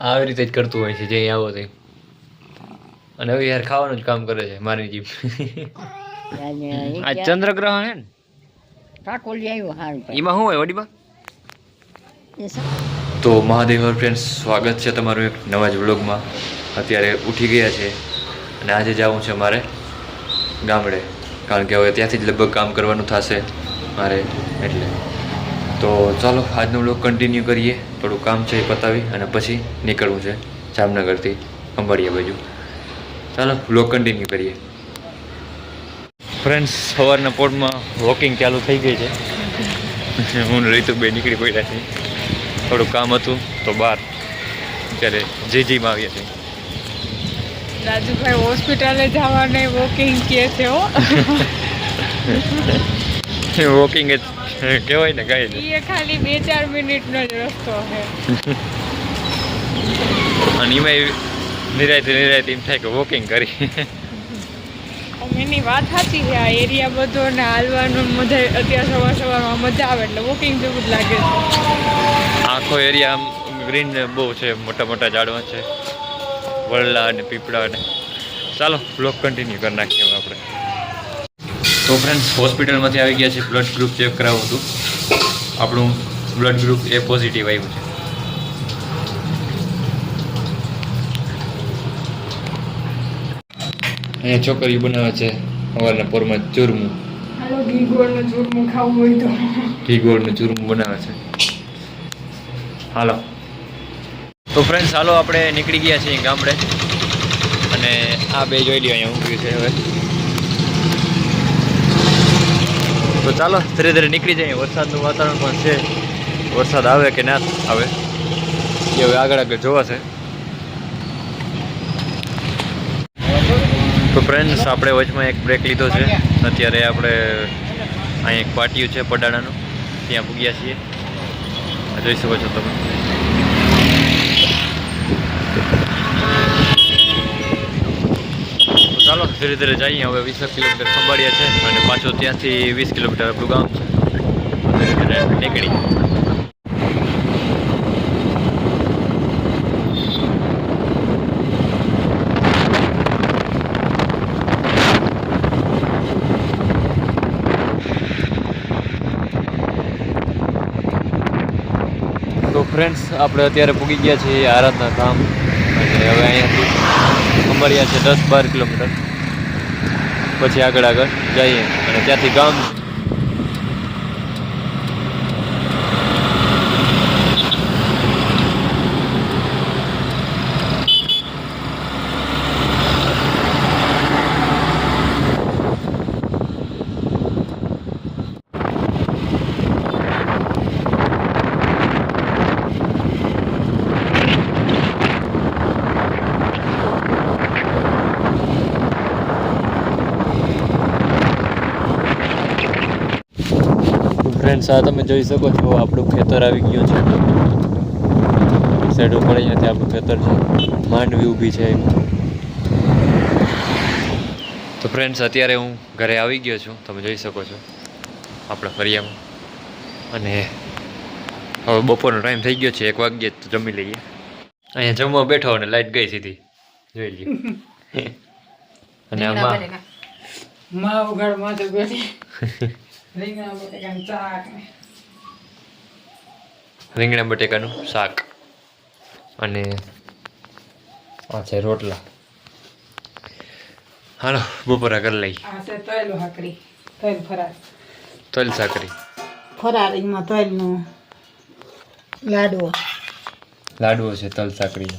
આવી રીતે જ કરતું હોય છે જે આવો તે. અને હવે યાર ખાવાનું જ કામ કરે છે મારી જીભ. આ ચંદ્રગ્રહણ હે ને? કાકોલી આવ્યો હારું એમાં શું હોય વડીબા? તો મહાદેવ ફ્રેન્ડ્સ સ્વાગત છે તમારું એક નવા જ વ્લોગમાં. અત્યારે ઉઠી ગયા છે અને આજે જવું છે મારે ગામડે. કારણ કે હવે ત્યાંથી જ લગભગ કામ કરવાનું થશે મારે એટલે. તો ચાલો આજનો બ્લોગ કન્ટિન્યુ કરીએ. થોડું કામ છે એ પતાવી અને પછી નીકળવું છે જામનગરથી અંબાડિયા બાજુ. ચાલો બ્લોગ કન્ટિન્યુ કરીએ. ફ્રેન્ડ્સ સવારના પોર્ટમાં વોકિંગ ચાલુ થઈ ગઈ છે. હું રીતુ બે નીકળી પડ્યા છે થોડું કામ હતું તો બહાર ત્યારે જીજીમાં આવ્યા છે રાજુભાઈ હોસ્પિટલે જવાને વોકિંગ કે છે હો. વોકિંગ જ કહેવાય ને કાંઈ એ ખાલી બે ચાર મિનિટનો જ રસ્તો છે. અને એમાં નિરાયતી નિરાયતી એમ થાય કે વોકિંગ કરી. એની વાત સાચી છે આ એરિયા બધો ને હાલવાનું મજા અત્યારે સવાર સવારમાં મજા આવે એટલે વોકિંગ જેવું જ લાગે છે. આખો એરિયા આમ ગ્રીન બહુ છે મોટા મોટા ઝાડવા છે. વડલા અને પીપળા અને ચાલો બ્લોક કન્ટિન્યુ કરી નાખીએ આપણે. તો ફ્રેન્ડ્સ હોસ્પિટલમાંથી આવી ગયા છે. બ્લડ ગ્રુપ ચેક કરાવવું હતું. આપણું બ્લડ ગ્રુપ એ પોઝિટિવ આવ્યું છે. અહીંયા છોકરીઓ બનાવે છે સવારના પોરમાં ચૂરમું. હાલો ઘી ગોળનું ચૂરમું ખાવું હોય તો. ઘી ગોળનું ચૂરમું બનાવે છે. હાલો. તો ફ્રેન્ડ્સ હાલો આપણે નીકળી ગયા છીએ ગામડે. અને આ બે જોઈ લ્યો અહીંયા ઊંઘી છે હવે. તો ચાલો, ધીરે ધીરે નીકળી જઈએ. વરસાદનું વાતાવરણ પણ છે. વરસાદ આવે કે ના આવે, એ હવે આગળ આગળ જોવાશે તો ફ્રેન્ડ્સ આપણે વચમાં એક બ્રેક લીધો છે. અત્યારે આપણે અહીં એક પાટિયું છે પડાણાનું. ત્યાં પૂગ્યા છીએ. જોઈ શકો છો તમે. ધીરે ધીરે જઈએ. હવે વીસ કિલોમીટર ખંભાળિયા છે અને પાછો ત્યાંથી વીસ કિલોમીટર આપણું ગામ છે. ધીરે નીકળી તો ફ્રેન્ડ્સ આપણે અત્યારે પૂગી ગયા છીએ આરાધના ધામ. અને હવે અહીંયાથી ખંભાળિયા છે દસ બાર કિલોમીટર. પછી આગળ આગળ જઈએ. અને ત્યાંથી ગામ ફ્રેન્ડ્સ આ તમે જોઈ શકો છો આપણું ખેતર આવી ગયું છે. સાઈડ ઉપર અહીંયાથી આપણું ખેતર છે. માંડવી ઊભી છે તો ફ્રેન્ડ્સ અત્યારે હું ઘરે આવી ગયો છું. તમે જોઈ શકો છો આપણા ફરિયામાં. અને હવે બપોરનો ટાઈમ થઈ ગયો છે એક વાગ્યે તો જમી લઈએ. અહીંયા જમવા બેઠો અને લાઈટ ગઈ સીધી. જોઈ લઈએ અને આમાં માં ઉઘાડમાં તો બેઠી. રીંગણા બટેકાનું શાક. રીંગણા બટેકાનું શાક. અને આ છે રોટલા. હાલો બપોરા કરી લઈ આ છે તૈલો હાકરી તૈલ ફરાર તલ સાકરી. ફરાર એમાં તલનું લાડવો. લાડવો છે તલ સાકરી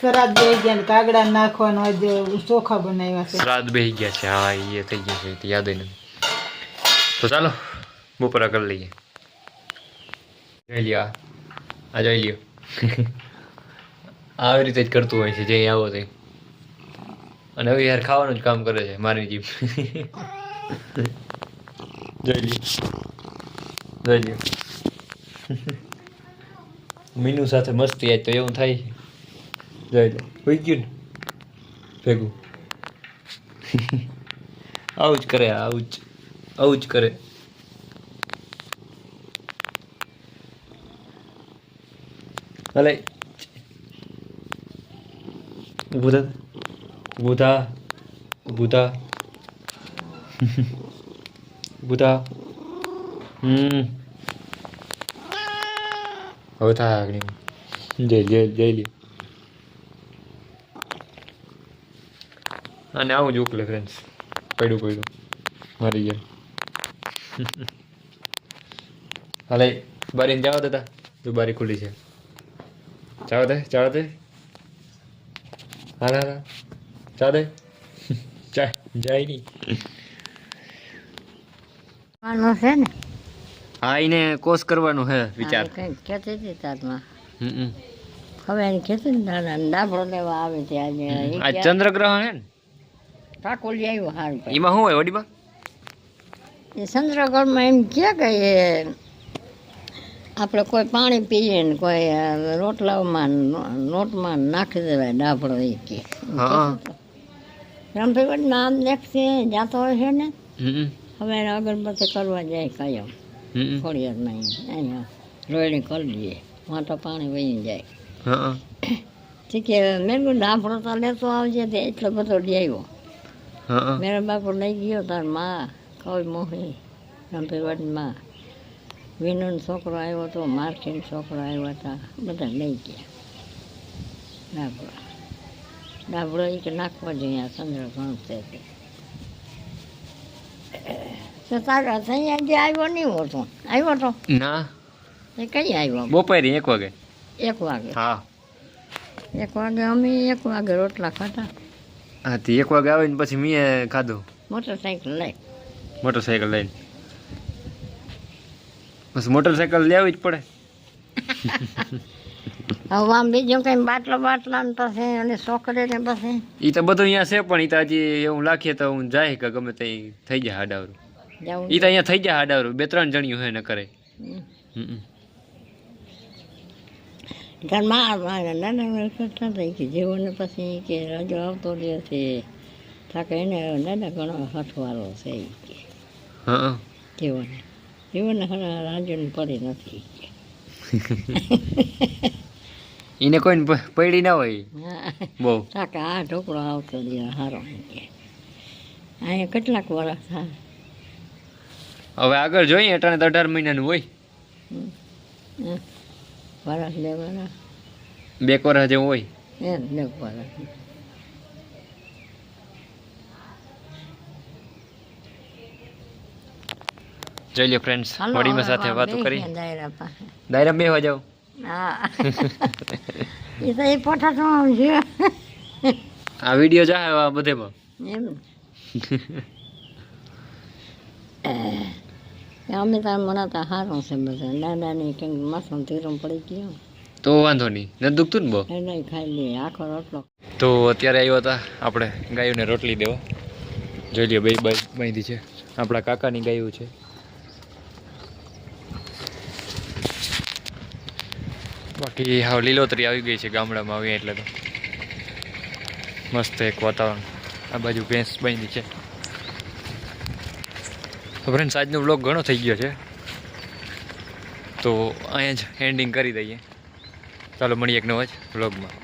શ્રાદ્ધ બે ગયા કાગડા નાખવાનો આજે ચોખા બનાવ્યા છે. શ્રાદ્ધ બે ગયા છે હા એ થઈ ગયા છે યાદ નથી તો ચાલો બપોરા કરી લઈએ. જોઈ લ્યો આ. જોઈ લ્યો. આવી રીતે જ કરતું હોય છે જે આવો તે અને હવે યાર ખાવાનું જ કામ કરે છે મારી જીભ જોઈ લ્યો. જોઈ લ્યો. મીનુ સાથે મસ્તી આજ તો એવું થાય છે. જોઈ લો હોઈ ગયું ને? ભેગું. આવું જ કરે આવું જ. આવું જ કરે. ભલે બુધા થા. ઊભું થા. હમ. હવે થાય આગળ જય જય જય લે અને આવું જ ઉકલે ફ્રેન્ડ્સ પડ્યું પડ્યું. મારી ગયા. હાલે બારીને જાઓ દાદા. જો બારી ખુલ્લી છે. ચાલો દે ચાલો દે. હાલ હાલ ચા દે. ચા જાય નહીં. છે ને? હા એને કોર્સ કરવાનું હે વિચાર. કહેતી હતી તારમાં હવે એને કહેતી ને લેવા આવે છે આજે. આ ચંદ્રગ્રહણ હે ને? ટાકોલી આવ્યો હાર એમાં શું હોય વડીમાં એ ચંદ્રગઢમાં એમ કહે કે એ આપણે કોઈ પાણી પીએ ને કોઈ રોટલામાં નોટમાં નાખી દેવાય ડાબડો એ કે. હા નામ નેક્સ્ટ જાતો હોય છે ને હવે એને અગરબત્તી કરવા જાય કાયમ. વાર નહીં અહીંયા રોયણી કરી દઈએ. તો પાણી વહી જાય. ઠીક છે મેં કહ્યું ડાફડો તો લેતો આવજે એટલો બધો હા. મેરા બાપુ લઈ ગયો તારમાં કઈ મોહી રંભીવાડી માં વિનુનો છોકરો આવ્યો હતો માર્કીનો છોકરો આવ્યા હતા બધા લઈ ગયા. ડાબડો ડાબડો એ કે નાખવા જઈએ ચંદ્ર ગણશે તે. તારા અહીંયા જે આવ્યો નહીં હોતો. આવ્યો તો? ના. એ કઈ આવ્યો? બપોરે એક વાગે. એક વાગે. હા. એક વાગે અમે એક વાગે રોટલા ખાતા હા તે એક વાગે આવીને પછી મેં ખાધું. મોટરસાઇકલ લઈ. મોટરસાઇકલ લઈને. બસ મોટરસાઇકલ લેવી જ પડે. હવે આમ બીજું કઈ બાટલા બાટલા ને પછી અને છોકરી ને પછી? એ તો બધું અહીંયા છે પણ એ તો હજી લાખીએ તો હું જાય કે ગમે તે થઈ જાય હાડાવરું. એ તો અહીંયા થઈ જાય હાડાવરું બે ત્રણ જણિયું હે ન કરે. ઘરમાં જેવો ને પછી કે રાજો આવતો રહ્યો છે. થાકે એને દાદા ઘણો હથવાળો છે એ કે. હા. જેવોને. હરા રાજુને પડી નથી કે. એને કોઈને પડી ના હોય. બહુ. થાકે આ ઢોકળો આવતો દે હારો કે. અહીંયા કેટલાક વર્ષ થાય. હવે આગળ જોઈએ અટાણે અઢાર મહિનાનું હોય. વરસ બે વરસ બે કોરા જેવું હોય. એમ બે વરસ. જોઈ લ્યો ફ્રેન્ડ્સ વડીમાં સાથે વાતો કરી દાયરા બે આવશે આ વીડિયો જાય આ બધેમાં. એમ. અમે તાર મનાતા હારું છે બધા. દાદાની કંઈક માથું તીરમ પડી ગયો. તો વાંધો નહીં. ને દુખતું ને બહુ નહીં ખાઈ લે આખો રોટલો. તો અત્યારે આવ્યા હતા આપણે ગાયોને રોટલી દેવા. જોઈ લ્યો બે બાઈ બાંધી છે. આપણા કાકાની ગાયું છે. બાકી હવે લીલોતરી આવી ગઈ છે ગામડામાં આવીએ એટલે તો મસ્ત એક વાતાવરણ. આ બાજુ ભેંસ બાંધી છે. તો ફ્રેન્ડ્સ આજનો બ્લોગ ઘણો થઈ ગયો છે. તો અહીંયા જ એન્ડિંગ કરી દઈએ. ચાલો મળીએ એક નવા જ બ્લોગમાં